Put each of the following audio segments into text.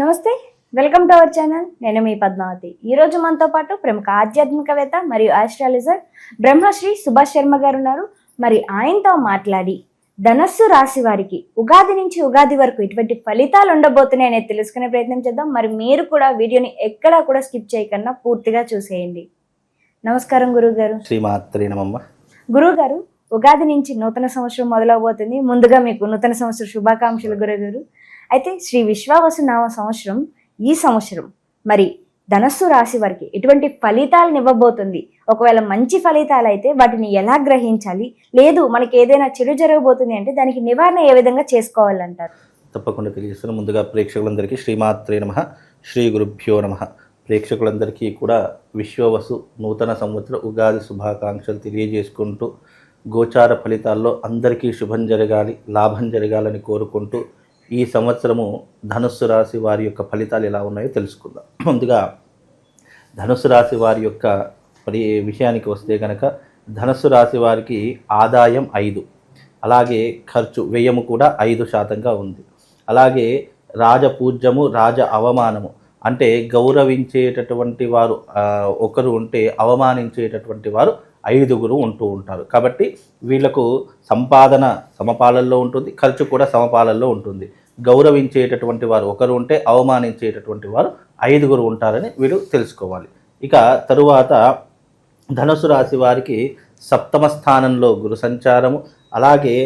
నమస్తే welcome to our channel. నేను మీ పద్మావతి. ఈ రోజు మనతో పాటు ప్రముఖ ఆధ్యాత్మికవేత్త మరియు ఆస్ట్రాలజర్ బ్రహ్మశ్రీ సుభాష్ శర్మ గారు ఉన్నారు. మరి ఆయనతో మాట్లాడి ధనస్సు రాశి వారికి ఉగాది నుంచి ఉగాది వరకు ఇటువంటి ఫలితాలు ఉండబోతున్నాయి అనేది తెలుసుకునే ప్రయత్నం చేద్దాం. మరి మీరు కూడా వీడియోని ఎక్కడా కూడా స్కిప్ చేయకుండా పూర్తిగా చూసేయండి. నమస్కారం గురువు గారు శ్రీమాత్రే నమమ్మ గురువు గారు ఉగాది నుంచి నూతన సంవత్సరం మొదలవబోతుంది. ముందుగా మీకు నూతన సంవత్సర శుభాకాంక్షలు గురువు గారు అయితే శ్రీ విశ్వావసు నామ సంవత్సరం ఈ సంవత్సరం. మరి ధనస్సు రాశి వారికి ఎటువంటి ఫలితాలను ఇవ్వబోతుంది ఒకవేళ మంచి ఫలితాలు అయితే వాటిని ఎలా గ్రహించాలి? లేదు మనకి ఏదైనా చెడు జరగబోతుంది అంటే దానికి నివారణ ఏ విధంగా చేసుకోవాలంటారు? తప్పకుండా తెలియజేస్తున్న ముందుగా ప్రేక్షకులందరికీ శ్రీమాత్రే నమ. శ్రీ గురుభ్యో నమ. ప్రేక్షకులందరికీ కూడా విశ్వవసు నూతన సంవత్సర ఉగాది శుభాకాంక్షలు తెలియజేసుకుంటూ గోచార ఫలితాల్లో అందరికీ శుభం జరగాలి లాభం జరగాలని కోరుకుంటూ ఈ సంవత్సరము ధనుస్సు రాశి వారి యొక్క ఫలితాలు ఎలా ఉన్నాయో తెలుసుకుందాం. ముందుగా ధనుస్సు రాశి వారి యొక్క పరి విషయానికి వస్తే కనుక ధనుస్సు రాశి వారికి ఆదాయం ఐదు. అలాగే ఖర్చు వ్యయము కూడా ఐదు శాతంగా ఉంది. అలాగే రాజపూజ్యము రాజ అవమానము అంటే గౌరవించేటటువంటి వారు ఒకరు ఉంటే అవమానించేటటువంటి వారు ఐదుగురు ఉంటూ ఉంటారు. కాబట్టి వీళ్ళకు సంపాదన సమపాలల్లో ఉంటుంది ఖర్చు కూడా సమపాలల్లో ఉంటుంది. గౌరవించేటటువంటి వారు ఒకరు ఉంటే అవమానించేటటువంటి వారు ఐదుగురు ఉంటారని వీళ్ళు తెలుసుకోవాలి. ఇక తరువాత ధనుసు రాశి వారికి సప్తమ స్థానంలో గురు సంచారము అలాగే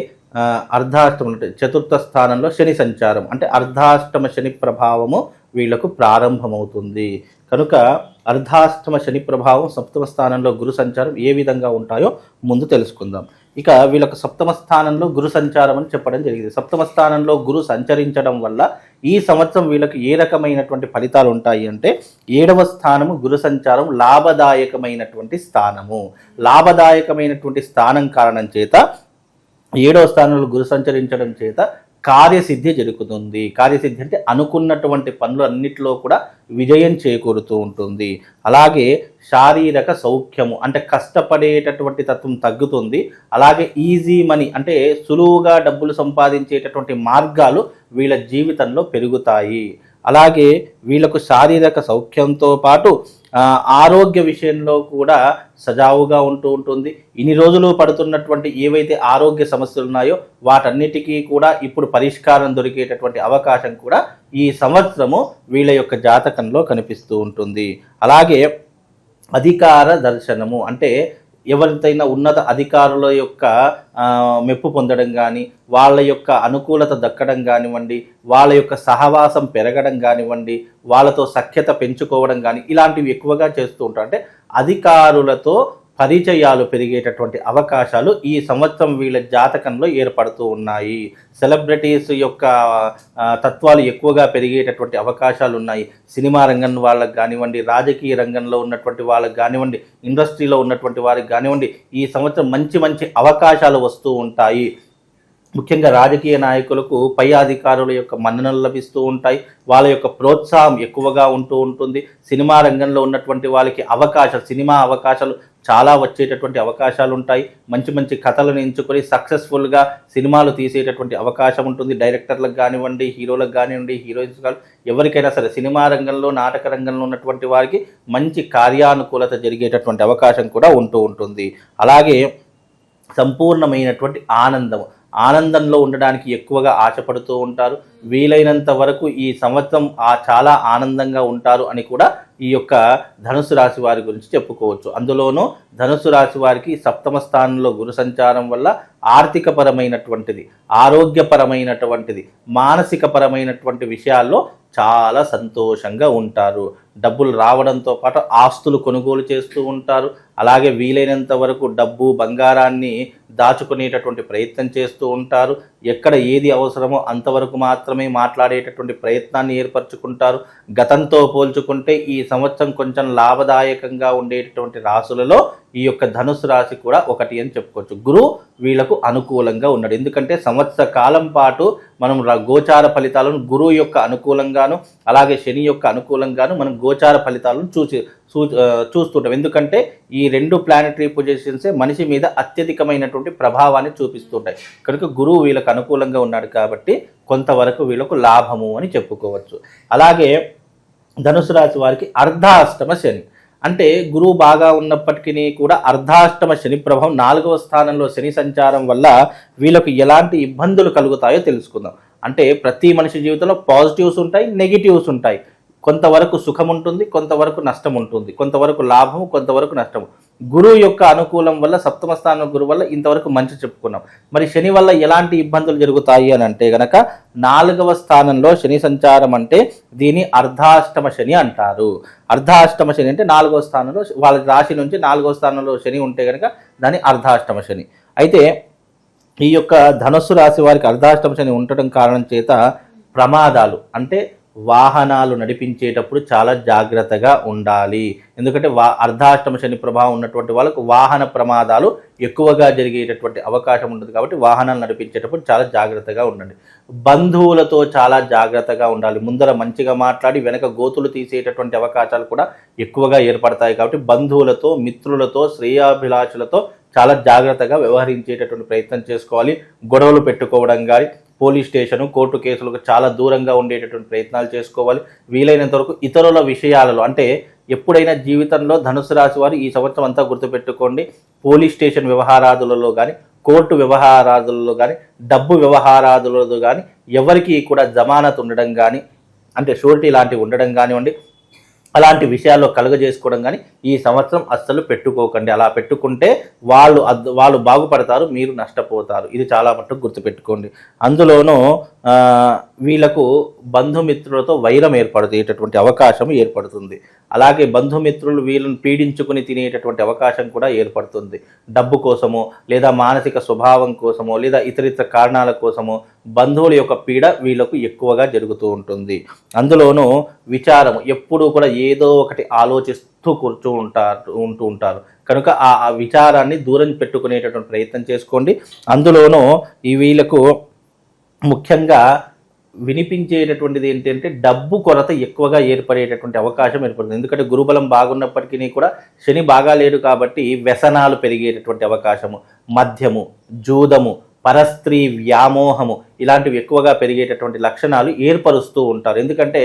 అర్ధాష్టమం అంటే చతుర్థ స్థానంలో శని సంచారం. అంటే అర్ధాష్టమ శని ప్రభావము వీళ్ళకు ప్రారంభమవుతుంది. కనుక అర్ధాష్టమ శని ప్రభావం సప్తమ స్థానంలో గురు సంచారం ఏ విధంగా ఉంటాయో ముందు తెలుసుకుందాం. ఇక వీళ్ళకు సప్తమ స్థానంలో గురు సంచారం అని చెప్పడం జరిగింది. సప్తమ స్థానంలో గురు సంచరించడం వల్ల ఈ సంవత్సరం వీళ్ళకి ఏ రకమైనటువంటి ఫలితాలు ఉంటాయి అంటే ఏడవ స్థానము గురు సంచారం లాభదాయకమైనటువంటి స్థానము. లాభదాయకమైనటువంటి స్థానం కారణం చేత ఏడవ స్థానంలో గురు సంచరించడం చేత కార్యసిద్ధి జరుగుతుంది. కార్యసిద్ధి అంటే అనుకున్నటువంటి పనులు అన్నిటిలో కూడా విజయం చేకూరుతూ ఉంటుంది. అలాగే శారీరక సౌఖ్యము అంటే కష్టపడేటటువంటి తత్వం తగ్గుతుంది. అలాగే ఈజీ మనీ అంటే సులువుగా డబ్బులు సంపాదించేటటువంటి మార్గాలు వీళ్ళ జీవితంలో పెరుగుతాయి. అలాగే వీళ్ళకు శారీరక సౌఖ్యంతో పాటు ఆరోగ్య విషయంలో కూడా సజావుగా ఉంటూ ఉంటుంది. ఇన్ని రోజులు పడుతున్నటువంటి ఏవైతే ఆరోగ్య సమస్యలు ఉన్నాయో వాటన్నిటికీ కూడా ఇప్పుడు పరిష్కారం దొరికేటటువంటి అవకాశం కూడా ఈ సంవత్సరము వీళ్ళ యొక్క జాతకంలో కనిపిస్తూ ఉంటుంది. అలాగే అధికార దర్శనము అంటే ఎవరితైనా ఉన్నత అధికారుల యొక్క మెప్పు పొందడం కానీ వాళ్ళ యొక్క అనుకూలత దక్కడం కానివ్వండి వాళ్ళ యొక్క సహవాసం పెరగడం కానివ్వండి వాళ్ళతో సఖ్యత పెంచుకోవడం కానీ ఇలాంటివి ఎక్కువగా చేస్తూ ఉంటారు. అంటే అధికారులతో పరిచయాలు పెరిగేటటువంటి అవకాశాలు ఈ సంవత్సరం వీళ్ళ జాతకంలో ఏర్పడుతూ ఉన్నాయి. సెలబ్రిటీస్ యొక్క తత్వాలు ఎక్కువగా పెరిగేటటువంటి అవకాశాలు ఉన్నాయి. సినిమా రంగం వాళ్ళకి కానివ్వండి రాజకీయ రంగంలో ఉన్నటువంటి వాళ్ళకి కానివ్వండి ఇండస్ట్రీలో ఉన్నటువంటి వారికి కానివ్వండి ఈ సంవత్సరం మంచి మంచి అవకాశాలు వస్తూ ఉంటాయి. ముఖ్యంగా రాజకీయ నాయకులకు పై అధికారుల యొక్క మన్ననలు లభిస్తూ ఉంటాయి. వాళ్ళ యొక్క ప్రోత్సాహం ఎక్కువగా ఉంటూ ఉంటుంది. సినిమా రంగంలో ఉన్నటువంటి వాళ్ళకి అవకాశాలు సినిమా అవకాశాలు చాలా వచ్చేటటువంటి అవకాశాలు ఉంటాయి మంచి మంచి కథలను ఎంచుకొని సక్సెస్ఫుల్గా సినిమాలు తీసేటటువంటి అవకాశం ఉంటుంది. డైరెక్టర్లకు కానివ్వండి హీరోలకు కానివ్వండి హీరోయిన్స్ కానీ ఎవరికైనా సరే సినిమా రంగంలో నాటక రంగంలో ఉన్నటువంటి వారికి మంచి కార్యానుకూలత జరిగేటటువంటి అవకాశం కూడా ఉంటూ ఉంటుంది. అలాగే సంపూర్ణమైనటువంటి ఆనందం ఆనందంలో ఉండడానికి ఎక్కువగా ఆశపడుతూ ఉంటారు. వీలైనంత వరకు ఈ సంవత్సరం ఆ చాలా ఆనందంగా ఉంటారు అని కూడా ఈ యొక్క ధనుసు రాశి వారి గురించి చెప్పుకోవచ్చు. అందులోనూ ధనుసు రాశి వారికి సప్తమ స్థానంలో గురు సంచారం వల్ల ఆర్థికపరమైనటువంటిది ఆరోగ్యపరమైనటువంటిది మానసికపరమైనటువంటి విషయాల్లో చాలా సంతోషంగా ఉంటారు. డబ్బులు రావడంతో పాటు ఆస్తులు కొనుగోలు చేస్తూ ఉంటారు. అలాగే వీలైనంత వరకు డబ్బు బంగారాన్ని దాచుకునేటటువంటి ప్రయత్నం చేస్తూ ఉంటారు. ఎక్కడ ఏది అవసరమో అంతవరకు మాత్రమే మాట్లాడేటటువంటి ప్రయత్నాన్ని ఏర్పరచుకుంటారు. గతంతో పోల్చుకుంటే ఈ సంవత్సరం కొంచెం లాభదాయకంగా ఉండేటటువంటి రాసులలో ఈ యొక్క ధనుసు రాశి కూడా ఒకటి అని చెప్పుకోవచ్చు. గురువు వీళ్ళకు అనుకూలంగా ఉన్నాడు. ఎందుకంటే సంవత్సర కాలం పాటు మనం గోచార ఫలితాలను గురువు యొక్క అనుకూలంగాను అలాగే శని యొక్క అనుకూలంగాను మనం గోచార ఫలితాలను చూసి చూ చూస్తుంటాం. ఎందుకంటే ఈ రెండు ప్లానటరీ పొజిషన్సే మనిషి మీద అత్యధికమైనటువంటి ప్రభావాన్ని చూపిస్తుంటాయి. కనుక గురువు వీళ్ళకు అనుకూలంగా ఉన్నాడు కాబట్టి కొంతవరకు వీళ్ళకు లాభము అని చెప్పుకోవచ్చు. అలాగే ధనుసు రాశి వారికి అర్ధాష్టమ శని. అంటే గురువు బాగా ఉన్నప్పటికీ కూడా అర్ధాష్టమ శని ప్రభావం నాలుగవ స్థానంలో శని సంచారం వల్ల వీళ్ళకు ఎలాంటి ఇబ్బందులు కలుగుతాయో తెలుసుకుందాం. అంటే ప్రతి మనిషి జీవితంలో పాజిటివ్స్ ఉంటాయి నెగిటివ్స్ ఉంటాయి. కొంతవరకు సుఖం ఉంటుంది కొంతవరకు నష్టం ఉంటుంది కొంతవరకు లాభం కొంతవరకు నష్టం గురువు యొక్క అనుకూలం వల్ల సప్తమ స్థానం గురువు వల్ల ఇంతవరకు మంచి చెప్పుకున్నాం. మరి శని వల్ల ఎలాంటి ఇబ్బందులు జరుగుతాయి అని అంటే గనక నాలుగవ స్థానంలో శని సంచారం అంటే దీని అర్ధాష్టమ శని అంటారు. అర్ధాష్టమ శని అంటే నాలుగవ స్థానంలో వాళ్ళ రాశి నుంచి నాలుగవ స్థానంలో శని ఉంటే గనక దాని అర్ధాష్టమ శని. అయితే ఈ యొక్క ధనుస్సు రాశి వారికి అర్ధాష్టమ శని ఉండటం కారణం చేత ప్రమాదాలు అంటే వాహనాలు నడిపించేటప్పుడు చాలా జాగ్రత్తగా ఉండాలి. ఎందుకంటే వా అర్ధాష్టమ శని ప్రభావం ఉన్నటువంటి వాళ్ళకు వాహన ప్రమాదాలు ఎక్కువగా జరిగేటటువంటి అవకాశం ఉంటుంది కాబట్టి వాహనాలు నడిపించేటప్పుడు చాలా జాగ్రత్తగా ఉండండి. బంధువులతో చాలా జాగ్రత్తగా ఉండాలి. ముందర మంచిగా మాట్లాడి వెనక గోతులు తీసేటటువంటి అవకాశాలు కూడా ఎక్కువగా ఏర్పడతాయి కాబట్టి బంధువులతో మిత్రులతో శ్రేయాభిలాషులతో చాలా జాగ్రత్తగా వ్యవహరించేటటువంటి ప్రయత్నం చేసుకోవాలి. గొడవలు పెట్టుకోవడం కానీ పోలీస్ స్టేషను కోర్టు కేసులకు చాలా దూరంగా ఉండేటటువంటి ప్రయత్నాలు చేసుకోవాలి. వీలైనంత వరకు ఇతరుల విషయాలలో అంటే ఎప్పుడైనా జీవితంలో ధనుసు రాశి వారు ఈ సంవత్సరం అంతా గుర్తుపెట్టుకోండి. పోలీస్ స్టేషన్ వ్యవహారాదులలో కానీ కోర్టు వ్యవహారాదులలో కానీ డబ్బు వ్యవహారాదులలో కానీ ఎవరికి కూడా జమానత్ ఉండడం కానీ అంటే షూరిటీ లాంటివి ఉండడం కానివ్వండి అలాంటి విషయాల్లో కలుగజేసుకోవడం కానీ ఈ సంవత్సరం అస్సలు పెట్టుకోకండి. అలా పెట్టుకుంటే వాళ్ళు వాళ్ళు బాగుపడతారు మీరు నష్టపోతారు. ఇది చాలా మటుకు గుర్తుపెట్టుకోండి. అందులోనూ వీళ్ళకు వీళ్ళకు బంధుమిత్రులతో వైరం ఏర్పడేటటువంటి అవకాశం ఏర్పడుతుంది. అలాగే బంధుమిత్రులు వీళ్ళని పీడించుకుని తినేటటువంటి అవకాశం కూడా ఏర్పడుతుంది. డబ్బు కోసమో లేదా మానసిక స్వభావం కోసమో లేదా ఇతరితర కారణాల కోసమో బంధువుల యొక్క పీడ వీళ్ళకు ఎక్కువగా జరుగుతూ ఉంటుంది. అందులోనూ విచారం ఎప్పుడూ కూడా ఏదో ఒకటి ఆలోచిస్తూ కూర్చో ఉంటారు ఉంటూ ఉంటారు. కనుక ఆ విచారాన్ని దూరం పెట్టుకునేటటువంటి ప్రయత్నం చేసుకోండి. అందులోనూ ఈ వీళ్ళకు ముఖ్యంగా వినిపించేటటువంటిది ఏంటంటే డబ్బు కొరత ఎక్కువగా ఏర్పడేటటువంటి అవకాశం ఏర్పడుతుంది. ఎందుకంటే గురుబలం బాగున్నప్పటికీ కూడా శని బాగా లేడు కాబట్టి వ్యసనాలు పెరిగేటటువంటి అవకాశము మద్యము జూదము పరస్త్రీ వ్యామోహము ఇలాంటివి ఎక్కువగా పెరిగేటటువంటి లక్షణాలు ఏర్పరుస్తూ ఉంటారు. ఎందుకంటే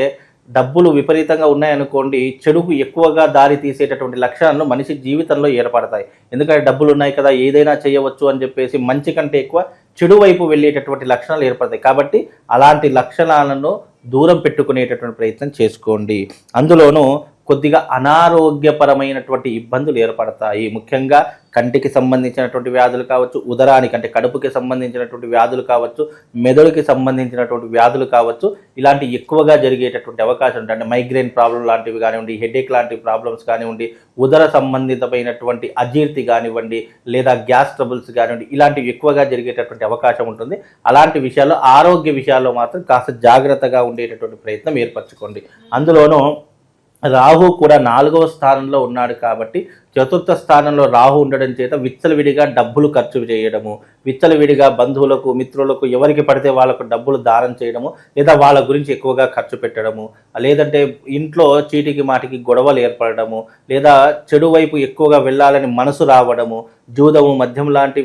డబ్బులు విపరీతంగా ఉన్నాయనుకోండి చెడుకు ఎక్కువగా దారి తీసేటటువంటి లక్షణాలు మనిషి జీవితంలో ఏర్పడతాయి. ఎందుకంటే డబ్బులు ఉన్నాయి కదా ఏదైనా చేయవచ్చు అని చెప్పేసి మంచి కంటే ఎక్కువ చెడు వైపు వెళ్ళేటటువంటి లక్షణాలు ఏర్పడతాయి. కాబట్టి అలాంటి లక్షణాలను దూరం పెట్టుకునేటటువంటి ప్రయత్నం చేసుకోండి. అందులోనూ కొద్దిగా అనారోగ్యపరమైనటువంటి ఇబ్బందులు ఏర్పడతాయి. ముఖ్యంగా కంటికి సంబంధించినటువంటి వ్యాధులు కావచ్చు ఉదరానికి అంటే కడుపుకి సంబంధించినటువంటి వ్యాధులు కావచ్చు మెదడుకి సంబంధించినటువంటి వ్యాధులు కావచ్చు ఇలాంటి ఎక్కువగా జరిగేటటువంటి అవకాశం ఉంటుంది అంటే మైగ్రేన్ ప్రాబ్లం లాంటివి కానివ్వండి హెడేక్ లాంటి ప్రాబ్లమ్స్ కానివ్వండి ఉదర సంబంధితమైనటువంటి అజీర్తి కానివ్వండి లేదా గ్యాస్ ట్రబుల్స్ కానివ్వండి ఇలాంటివి ఎక్కువగా జరిగేటటువంటి అవకాశం ఉంటుంది. అలాంటి విషయాల్లో ఆరోగ్య విషయాల్లో మాత్రం కాస్త జాగ్రత్తగా ఉండేటటువంటి ప్రయత్నం ఏర్పరచుకోండి. అందులోనూ రాహు కూడా నాలుగవ స్థానంలో ఉన్నాడు కాబట్టి చతుర్థ స్థానంలో రాహు ఉండడం చేత విచ్చలవిడిగా డబ్బులు ఖర్చు చేయడము విచ్చలవిడిగా బంధువులకు మిత్రులకు ఎవరికి పడితే వాళ్ళకు డబ్బులు దానం చేయడము లేదా వాళ్ళ గురించి ఎక్కువగా ఖర్చు పెట్టడము లేదంటే ఇంట్లో చీటికి మాటికి గొడవలు ఏర్పడము లేదా చెడు వైపు ఎక్కువగా వెళ్ళాలని మనసు రావడము జూదము మద్యం లాంటి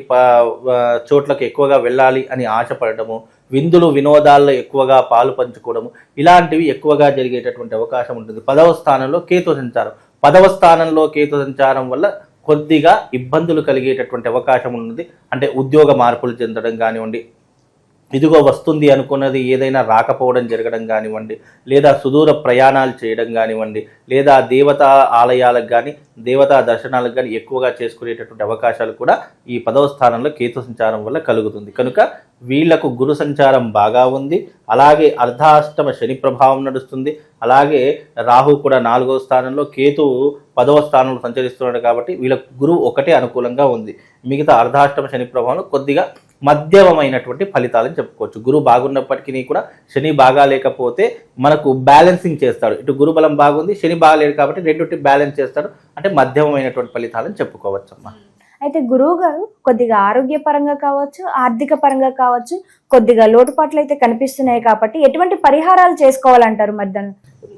చోట్లకు ఎక్కువగా వెళ్ళాలి అని ఆశపడటము విందులు వినోదాల్లో ఎక్కువగా పాలు పంచుకోవడము ఇలాంటివి ఎక్కువగా జరిగేటటువంటి అవకాశం ఉంటుంది. పదవ స్థానంలో కేతు సంచారం. పదవ స్థానంలో కేతు సంచారం వల్ల కొద్దిగా ఇబ్బందులు కలిగేటటువంటి అవకాశం ఉంది అంటే ఉద్యోగ మార్పులు చెందడం కానివ్వండి ఇదిగో వస్తుంది అనుకున్నది ఏదైనా రాకపోవడం జరగడం కానివ్వండి లేదా సుదూర ప్రయాణాలు చేయడం కానివ్వండి లేదా దేవతా ఆలయాలకు కానీ దేవతా దర్శనాలకు కానీ ఎక్కువగా చేసుకునేటటువంటి అవకాశాలు కూడా ఈ పదవ స్థానంలో కేతు సంచారం వల్ల కలుగుతుంది. కనుక వీళ్ళకు గురు సంచారం బాగా ఉంది. అలాగే అర్ధాష్టమ శని ప్రభావం నడుస్తుంది. అలాగే రాహు కూడా నాలుగవ స్థానంలో కేతు పదవ స్థానంలో సంచరిస్తున్నాడు కాబట్టి వీళ్ళకు గురువు ఒకటే అనుకూలంగా ఉంది. మిగతా అర్ధాష్టమ శని ప్రభావం కొద్దిగా మధ్యమమైనటువంటి ఫలితాలని చెప్పుకోవచ్చు. గురువు బాగున్నప్పటికీ కూడా శని బాగా లేకపోతే మనకు బ్యాలెన్సింగ్ చేస్తాడు. ఇటు గురు బలం బాగుంది శని బాగాలేడు కాబట్టి రెండుటి బ్యాలెన్స్ చేస్తాడు. అంటే మధ్యమమైనటువంటి ఫలితాలని చెప్పుకోవచ్చు అమ్మా. అయితే గురువు గారు కొద్దిగా ఆరోగ్యపరంగా కావచ్చు ఆర్థిక పరంగా కావచ్చు కొద్దిగా లోటుపాట్లు అయితే కనిపిస్తున్నాయి కాబట్టి ఎటువంటి పరిహారాలు చేసుకోవాలంటారు మరి దాన్ని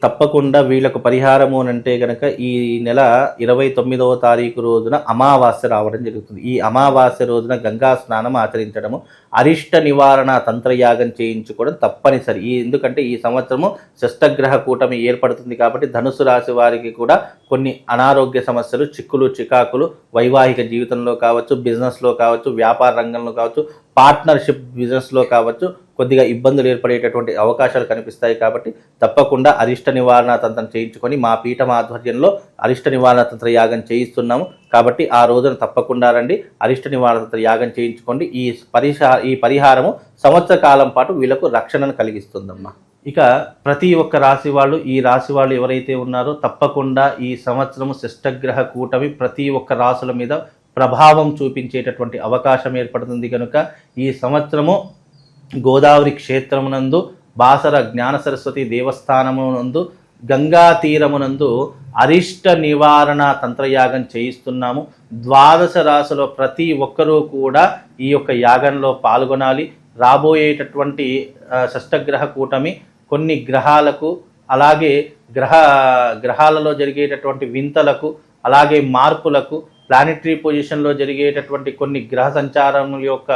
తప్పకుండా వీళ్ళకు పరిహారము అని అంటే గనక ఈ నెల ఇరవై తొమ్మిదవ తారీఖు రోజున అమావాస్య రావడం జరుగుతుంది. ఈ అమావాస్య రోజున గంగా స్నానం ఆచరించడము అరిష్ట నివారణ తంత్రయాగం చేయించుకోవడం తప్పనిసరి. ఈ ఎందుకంటే ఈ సంవత్సరము షష్టగ్రహ కూటమి ఏర్పడుతుంది కాబట్టి ధనుసు రాశి వారికి కూడా కొన్ని అనారోగ్య సమస్యలు చిక్కులు చికాకులు వైవాహిక జీవితంలో కావచ్చు బిజినెస్లో కావచ్చు వ్యాపార రంగంలో కావచ్చు పార్ట్నర్షిప్ బిజినెస్లో కావచ్చు కొద్దిగా ఇబ్బందులు ఏర్పడేటటువంటి అవకాశాలు కనిపిస్తాయి కాబట్టి తప్పకుండా అరిష్ట నివారణ తంత్రం చేయించుకొని మా పీఠం ఆధ్వర్యంలో అరిష్ట నివారణ తంత్ర యాగం చేయిస్తున్నాము. కాబట్టి ఆ రోజున తప్పకుండా రండి. అరిష్ట నివారణ తంత్ర యాగం చేయించుకోండి. ఈ పరిహా ఈ పరిహారము సంవత్సర కాలం పాటు వీళ్ళకు రక్షణను కలిగిస్తుందమ్మా. ఇక ప్రతి ఒక్క రాశి వాళ్ళు ఈ రాశి వాళ్ళు ఎవరైతే ఉన్నారో తప్పకుండా ఈ సంవత్సరము శిష్టగ్రహ కూటమి ప్రతి ఒక్క రాసుల మీద ప్రభావం చూపించేటటువంటి అవకాశం ఏర్పడుతుంది కనుక ఈ సంవత్సరము గోదావరి క్షేత్రమునందు బాసర జ్ఞాన సరస్వతి దేవస్థానమునందు గంగా తీరమునందు అరిష్ట నివారణ తంత్రయాగం చేయిస్తున్నాము. ద్వాదశ రాశిలో ప్రతి ఒక్కరూ కూడా ఈ యొక్క యాగంలో పాల్గొనాలి. రాబోయేటటువంటి షష్టగ్రహ కూటమి కొన్ని గ్రహాలకు అలాగే గ్రహ గ్రహాలలో జరిగేటటువంటి వింతలకు అలాగే మార్పులకు ప్లానెటరీ పొజిషన్లో జరిగేటటువంటి కొన్ని గ్రహ సంచారముల యొక్క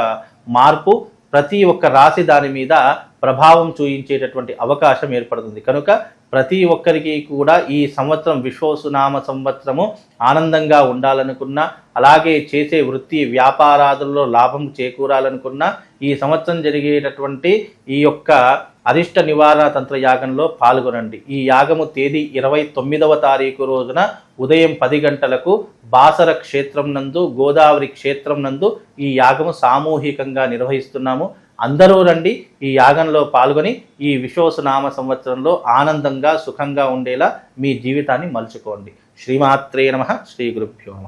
మార్పు ప్రతి ఒక్క రాశి దాని మీద ప్రభావం చూయించేటటువంటి అవకాశం ఏర్పడుతుంది. కనుక ప్రతి ఒక్కరికి కూడా ఈ సంవత్సరం విశ్వసునామ సంవత్సరము ఆనందంగా ఉండాలనుకున్నా అలాగే చేసే వృత్తి వ్యాపారాదుల్లో లాభం చేకూరాలనుకున్నా ఈ సంవత్సరం జరిగేటటువంటి ఈ యొక్క అరిష్ట నివారణ తంత్ర యాగంలో పాల్గొనండి. ఈ యాగము తేదీ ఇరవై తొమ్మిదవ తారీఖు రోజున ఉదయం పది గంటలకు బాసర క్షేత్రం నందు గోదావరి క్షేత్రం నందు ఈ యాగము సామూహికంగా నిర్వహిస్తున్నాము. అందరూ రండి ఈ యాగంలో పాల్గొని ఈ విశ్వసనామ సంవత్సరంలో ఆనందంగా సుఖంగా ఉండేలా మీ జీవితాన్ని మలుచుకోండి. శ్రీమాత్రే నమ శ్రీ గురుభ్యో నమ.